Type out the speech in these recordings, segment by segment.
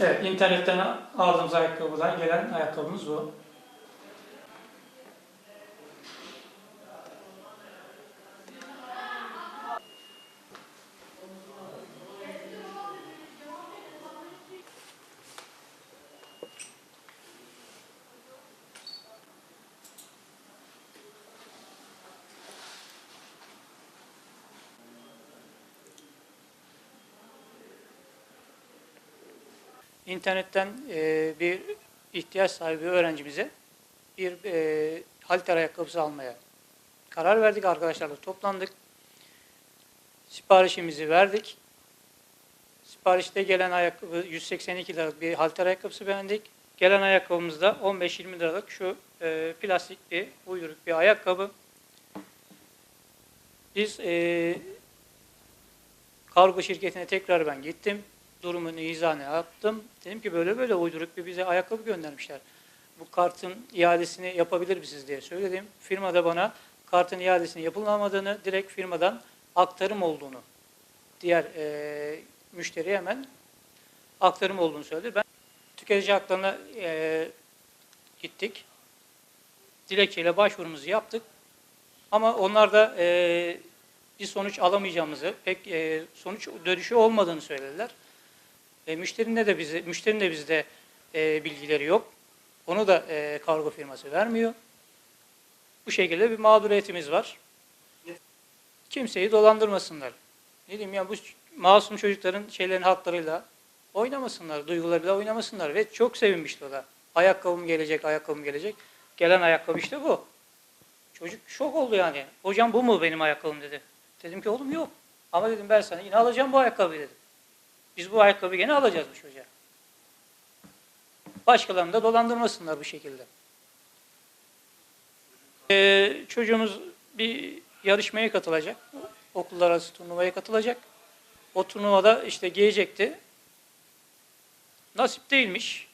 Evet, internetten aldığımız ayakkabıdan gelen ayakkabımız bu. İnternetten e, bir ihtiyaç sahibi öğrencimize bir e, halter ayakkabısı almaya karar verdik arkadaşlarla toplandık. Siparişimizi verdik. Siparişte gelen ayakkabı 182 liralık bir halter ayakkabısı beğendik. Gelen ayakkabımızda 15-20 liralık şu e, plastik bir uyduruk bir ayakkabı. Biz e, kargo şirketine tekrar ben gittim. Durumunu izah yaptım. Dedim ki böyle böyle uyduruk bir bize ayakkabı göndermişler. Bu kartın iadesini yapabilir misiniz diye söyledim. Firma da bana kartın iadesinin yapılamadığını, direkt firmadan aktarım olduğunu, diğer e, müşteriye hemen aktarım olduğunu söyledi. Ben tüketici haklarına e, gittik. Dilekçeyle başvurumuzu yaptık. Ama onlar da e, bir sonuç alamayacağımızı, pek e, sonuç dönüşü olmadığını söylediler. E, müşterinin de bize, müşterinin de bizde e, bilgileri yok. Onu da e, kargo firması vermiyor. Bu şekilde bir mağduriyetimiz var. Kimseyi dolandırmasınlar. Ne diyeyim ya bu masum çocukların şeylerin haklarıyla oynamasınlar, duygularıyla oynamasınlar ve çok sevinmişti o da. Ayakkabım gelecek, ayakkabım gelecek. Gelen ayakkabı işte bu. Çocuk şok oldu yani. Hocam bu mu benim ayakkabım dedi. Dedim ki oğlum yok. Ama dedim ben sana yine alacağım bu ayakkabıyı dedim. Biz bu ayakkabıyı gene alacağız bu çocuğa. Başkalarını da dolandırmasınlar bu şekilde. Ee, çocuğumuz bir yarışmaya katılacak. Okullar arası turnuvaya katılacak. O turnuvada işte giyecekti. Nasip değilmiş.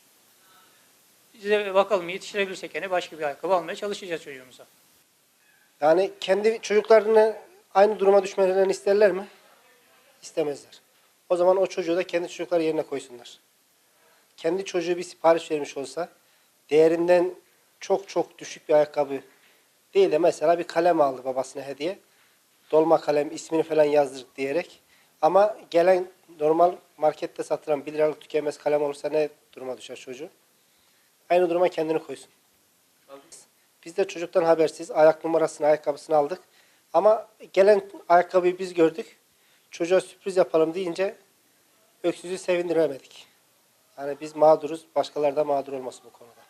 Bize bakalım yetiştirebilirsek yani başka bir ayakkabı almaya çalışacağız çocuğumuza. Yani kendi çocuklarını aynı duruma düşmelerini isterler mi? İstemezler. O zaman o çocuğu da kendi çocukları yerine koysunlar. Kendi çocuğu bir sipariş vermiş olsa değerinden çok çok düşük bir ayakkabı değil de mesela bir kalem aldı babasına hediye. Dolma kalem ismini falan yazdırdık diyerek. Ama gelen normal markette satılan 1 liralık tükenmez kalem olursa ne duruma düşer çocuğu? Aynı duruma kendini koysun. Biz de çocuktan habersiz ayak numarasını, ayakkabısını aldık. Ama gelen ayakkabıyı biz gördük çocuğa sürpriz yapalım deyince öksüzü sevindiremedik. Yani biz mağduruz, başkaları da mağdur olmasın bu konuda.